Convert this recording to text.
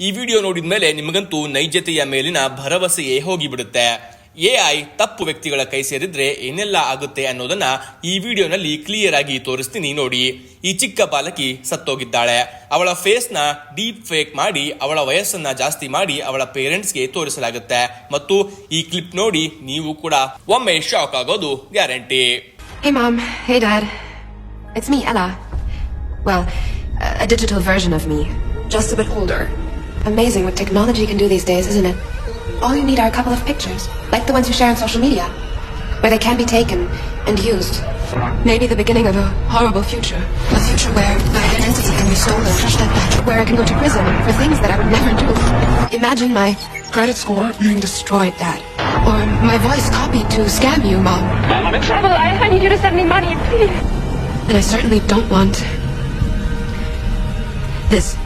ಈ ವಿಡಿಯೋ ನೋಡಿದ ಮೇಲೆ ನಿಮಗಂತೂ ನೈಜತೆಯ ಮೇಲಿನ ಭರವಸೆಯೇ ಹೋಗಿಬಿಡುತ್ತೆ. ಎಐ ತಪ್ಪು ವ್ಯಕ್ತಿಗಳ ಕೈ ಸೇರಿದ್ರೆ ಏನೆಲ್ಲ ಆಗುತ್ತೆ ಅನ್ನೋದನ್ನ ಈ ವಿಡಿಯೋನಲ್ಲಿ ಕ್ಲಿಯರ್ ಆಗಿ ತೋರಿಸ್ತೀನಿ ನೋಡಿ. ಈ ಚಿಕ್ಕ ಬಾಲಕಿ ಸತ್ತೋಗಿದ್ದಾಳೆ. ಅವಳ ಫೇಸ್ನ ಡೀಪ್ ಫೇಕ್ ಮಾಡಿ, ಅವಳ ವಯಸ್ಸನ್ನ ಜಾಸ್ತಿ ಮಾಡಿ ಅವಳ ಪೇರೆಂಟ್ಸ್ಗೆ ತೋರಿಸಲಾಗುತ್ತೆ. ಮತ್ತು ಈ ಕ್ಲಿಪ್ ನೋಡಿ ನೀವು ಕೂಡ ಒಮ್ಮೆ ಶಾಕ್ ಆಗೋದು guarantee. Just a bit older. Amazing what technology can do these days, isn't it? All you need are a couple of pictures, like the ones you share on social media, where they can be taken and used. Maybe the beginning of a horrible future. A future where my identity can be stolen, where I can go to prison for things that I would never do. Imagine my credit score being destroyed, Dad. Or my voice copied to scam you, Mom. Mom, I'm in trouble. I, I need you to send me money, please. And I certainly don't want this